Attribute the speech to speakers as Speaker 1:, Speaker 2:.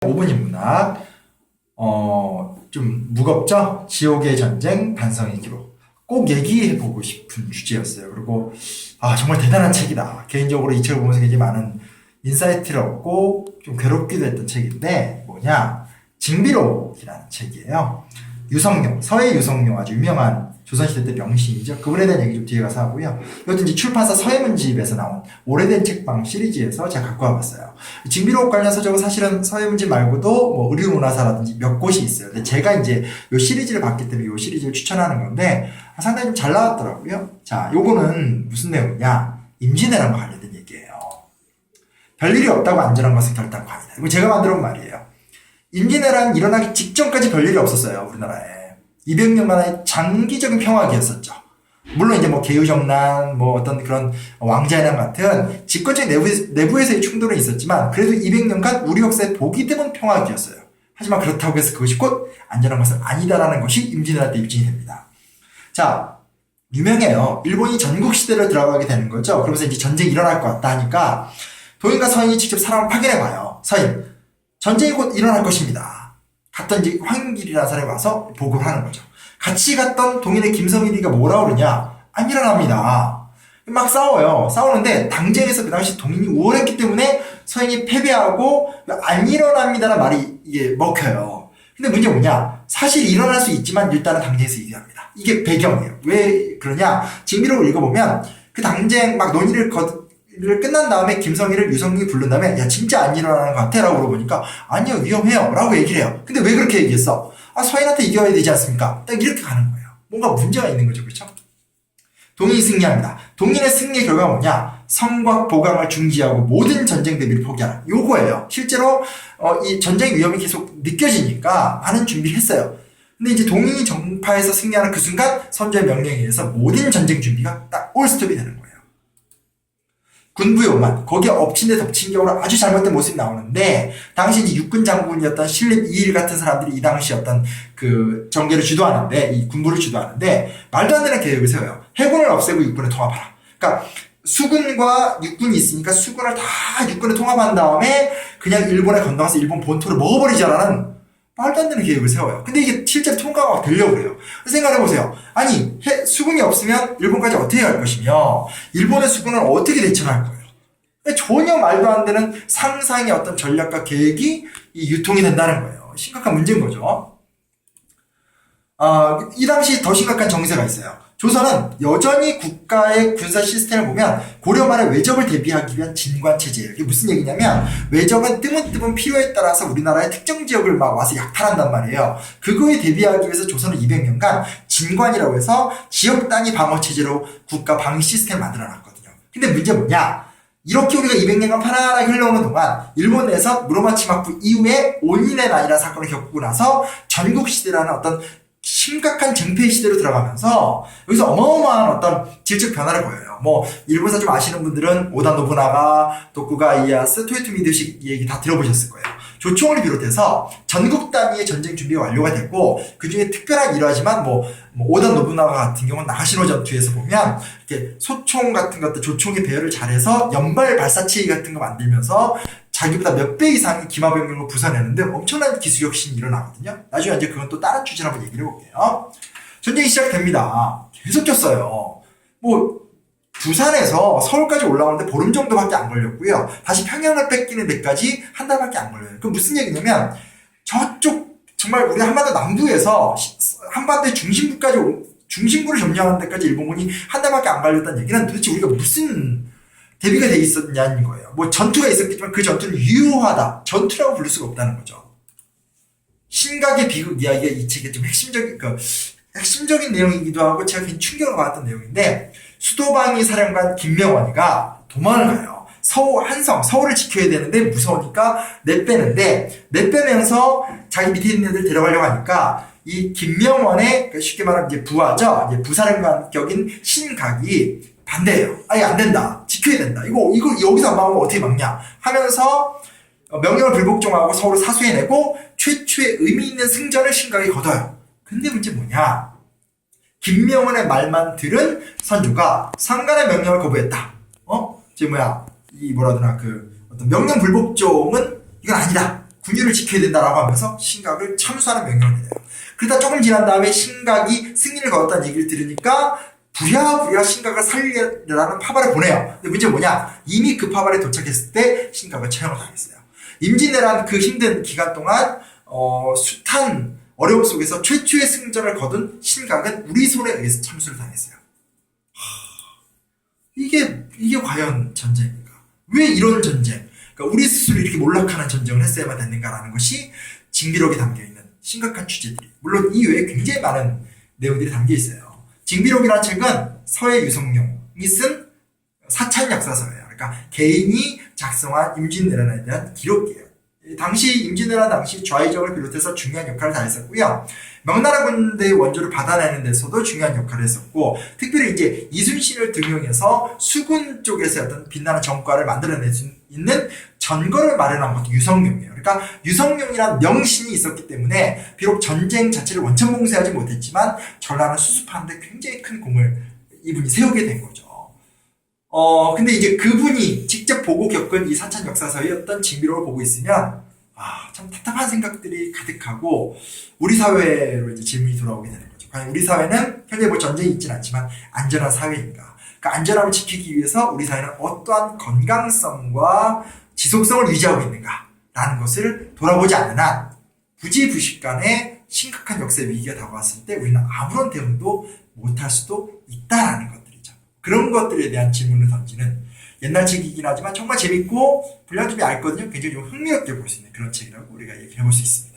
Speaker 1: 5분인 문학. 어, 좀 무겁죠? 지옥의 전쟁, 반성의 기록. 꼭 얘기해보고 싶은 주제였어요. 그리고, 아, 정말 대단한 책이다. 개인적으로 이 책을 보면서 굉장히 많은 인사이트를 얻고 좀 괴롭기도 했던 책인데, 뭐냐. 징비록이라는 책이에요. 유성룡, 서해 유성룡 아주 유명한 조선시대 때 명시이죠. 그분에 대한 얘기 좀 뒤에 가서 하고요. 이것도 이제 출판사 서해문집에서 나온 오래된 책방 시리즈에서 제가 갖고 와봤어요. 징비록 관련 서적은 사실은 서해문집 말고도 뭐 의류문화사라든지 몇 곳이 있어요. 근데 제가 이제 요 시리즈를 봤기 때문에 요 시리즈를 추천하는 건데 상당히 좀 잘 나왔더라고요. 자, 요거는 무슨 내용이냐? 임진왜란과 관련된 얘기예요. 별일이 없다고 안전한 것은 결단관이다. 이거 제가 만들어 온 말이에요. 임진왜란 일어나기 직전까지 별일이 없었어요, 우리나라에. 200년만의 장기적인 평화기였었죠. 물론 이제 뭐 개유정난, 뭐 어떤 그런 왕자회난 같은 집권적 내부, 내부에서의 충돌은 있었지만 그래도 200년간 우리 역사에 보기 드문 평화기였어요. 하지만 그렇다고 해서 그것이 곧 안전한 것은 아니다라는 것이 임진왜란 때 입증이 됩니다. 자, 유명해요. 일본이 전국 시대로 들어가게 되는 거죠. 그러면서 이제 전쟁이 일어날 것 같다 하니까 도인과 서인이 직접 사람을 확인해 봐요. 서인, 전쟁이 곧 일어날 것입니다. 갔던 황길이라는 사람이 와서 보고를 하는 거죠. 같이 갔던 동인의 김성일이가 뭐라 그러냐? 안 일어납니다. 막 싸워요. 싸우는데 당쟁에서 그 당시 동인이 우월했기 때문에 서인이 패배하고 안 일어납니다라는 말이 이게 먹혀요. 근데 문제 뭐냐? 사실 일어날 수 있지만 일단은 당쟁에서 이겨합니다. 이게 배경이에요. 왜 그러냐? 징비록을 읽어보면 그 당쟁 막 논의를 거, 를 끝난 다음에 김성희를 유성이 부른 다음에 야 진짜 안 일어나는 것 같아 라고 물어보니까 아니요 위험해요 라고 얘기를 해요 근데 왜 그렇게 얘기했어 아 서인한테 이겨야 되지 않습니까? 딱 이렇게 가는 거예요. 뭔가 문제가 있는 거죠 그렇죠? 동인이 승리합니다. 동인의 승리의 결과가 뭐냐? 성곽 보강을 중지하고 모든 전쟁 대비를 포기하라. 요거예요. 실제로 어, 이 전쟁 위험이 계속 느껴지니까 많은 준비를 했어요. 근데 이제 동인이 정파에서 승리하는 그 순간 선조의 명령에 의해서 모든 전쟁 준비가 딱 올스톱이 되는 거예요 군부의 오만 거기에 엎친 데 덮친 경우로 아주 잘못된 모습이 나오는데 당시 육군 장군이었던 신립 이일 같은 사람들이 이 당시 어떤 그 정계를 주도하는데 이 군부를 주도하는데 말도 안 되는 계획을 세워요. 해군을 없애고 육군을 통합하라. 그러니까 수군과 육군이 있으니까 수군을 다 육군에 통합한 다음에 그냥 일본에 건너가서 일본 본토를 먹어버리자라는 말도 안 되는 계획을 세워요. 근데 이게 실제로 통과가 되려고 그래요. 생각해보세요. 아니, 해, 수군이 없으면 일본까지 어떻게 갈 것이며, 일본의 수군은 어떻게 대처할 거예요? 전혀 말도 안 되는 상상의 어떤 전략과 계획이 이 유통이 된다는 거예요. 심각한 문제인 거죠. 아, 이 당시 더 심각한 정세가 있어요. 조선은 여전히 국가의 군사 시스템을 보면 고려 말에 외적을 대비하기 위한 진관 체제예요. 이게 무슨 얘기냐면 외적은 뜨문뜨문 필요에 따라서 우리나라의 특정 지역을 막 와서 약탈한단 말이에요. 그거에 대비하기 위해서 조선은 200년간 진관이라고 해서 지역 단위 방어 체제로 국가 방위 시스템을 만들어 놨거든요. 근데 문제 뭐냐? 이렇게 우리가 200년간 편안하게 흘러오는 동안 일본 내에서 무로마치 막부 이후에 온인의 난이라는 사건을 겪고 나서 전국시대라는 어떤 심각한 증폐 시대로 들어가면서 여기서 어마어마한 어떤 질적 변화를 보여요. 뭐 일본사 좀 아시는 분들은 오다 노부나가, 도쿠가 이에야스, 토요토미 히데요시 얘기 다 들어보셨을 거예요. 조총을 비롯해서 전국 단위의 전쟁 준비가 완료가 됐고 그 중에 특별하게 이러하지만 뭐, 뭐 오다 노부나가 같은 경우는 나가시노 전투에서 보면 이렇게 소총 같은 것들 조총의 배열을 잘해서 연발 발사체 같은 거 만들면서 자기보다 몇 배 이상의 기마병력을 부숴내는데 엄청난 기술 혁신이 일어나거든요. 나중에 이제 그건 또 다른 주제로 한번 얘기를 해볼게요. 전쟁이 시작됩니다. 계속 졌어요. 뭐 부산에서 서울까지 올라오는데 보름 정도밖에 안 걸렸고요. 다시 평양을 뺏기는 데까지 한 달밖에 안 걸려요. 그럼 무슨 얘기냐면 저쪽 정말 우리 한반도 남부에서 한반도의 중심부까지 중심부를 점령하는 데까지 일본군이 한 달밖에 안 걸렸다는 얘기는 도대체 우리가 무슨 대비가 돼 있었냐는 거예요. 뭐 전투가 있었겠지만 그 전투는 유효하다. 전투라고 부를 수가 없다는 거죠. 신각의 비극 이야기가 이 책의 좀 핵심적인 그 핵심적인 내용이기도 하고 제가 굉장히 충격을 받았던 내용인데 수도방위 사령관 김명원이가 도망을 가요. 서울 한성 서울을 지켜야 되는데 무서우니까 내빼는데 내빼면서 자기 밑에 있는 애들 데려가려고 하니까 이 김명원의 그 쉽게 말하면 이제 부하죠. 이제 부사령관 격인 신각이 반대예요. 아니 안 된다. 지켜야 된다. 이거 이거 여기서 안 막으면 어떻게 막냐 하면서 명령을 불복종하고 서울을 사수해내고 최초의 의미 있는 승전을 신각이 거둬요. 근데 문제 뭐냐? 김명원의 말만 들은 선조가 상관의 명령을 거부했다. 어? 제 뭐야? 이 뭐라 하더라 그 어떤 명령 불복종은 이건 아니다. 분유를 지켜야 된다라고 하면서 신각을 참수하는 명령을 내려요. 그러다 조금 지난 다음에 신각이 승리를 거뒀다는 얘기를 들으니까 부랴부랴 신각을 살리라는 파발을 보내요. 근데 문제는 뭐냐? 이미 그 파발에 도착했을 때 신각을 처형을 당했어요. 임진왜란 그 힘든 기간 동안 어, 숱한 어려움 속에서 최초의 승전을 거둔 신각은 우리 손에 의해서 참수를 당했어요. 하, 이게 이게 과연 전쟁인가? 왜 이런 전쟁? 그러니까 우리 스스로 이렇게 몰락하는 전쟁을 했어야만 됐는가라는 것이 징비록에 담겨 있는 심각한 주제들이 물론 이 외에 굉장히 많은 내용들이 담겨 있어요. 징비록이라는 책은 서해 유성룡이 쓴 사찰 역사서예요. 그러니까 개인이 작성한 임진왜란에 대한 기록이에요. 당시 임진왜란 당시 좌의정을 비롯해서 중요한 역할을 다했었고요. 명나라 군대의 원조를 받아내는 데서도 중요한 역할을 했었고 특별히 이제 이순신을 등용해서 수군 쪽에서 어떤 빛나는 정과를 만들어낼 수 있는 전거를 마련한 것도 유성룡이에요. 그러니까 유성룡이라는 명신이 있었기 때문에 비록 전쟁 자체를 원천 봉쇄하지 못했지만 전라는 수습하는데 굉장히 큰 공을 이분이 세우게 된 거죠. 어, 근데 이제 그분이 직접 보고 겪은 이 사찬 역사서의 어떤 징비록을 보고 있으면, 아, 참 답답한 생각들이 가득하고, 우리 사회로 이제 질문이 돌아오게 되는 거죠. 과연 우리 사회는 현재 뭐 전쟁이 있진 않지만 안전한 사회인가? 그 안전함을 지키기 위해서 우리 사회는 어떠한 건강성과 지속성을 유지하고 있는가? 라는 것을 돌아보지 않는 한, 부지부식간에 심각한 역사 위기가 다가왔을 때 우리는 아무런 대응도 못할 수도 있다라는 것들이죠. 그런 것들에 대한 질문을 던지는 옛날 책이긴 하지만 정말 재밌고 분량점이 얇거든요. 굉장히 좀 흥미롭게 볼 수 있는 그런 책이라고 우리가 얘기해 볼 수 있습니다.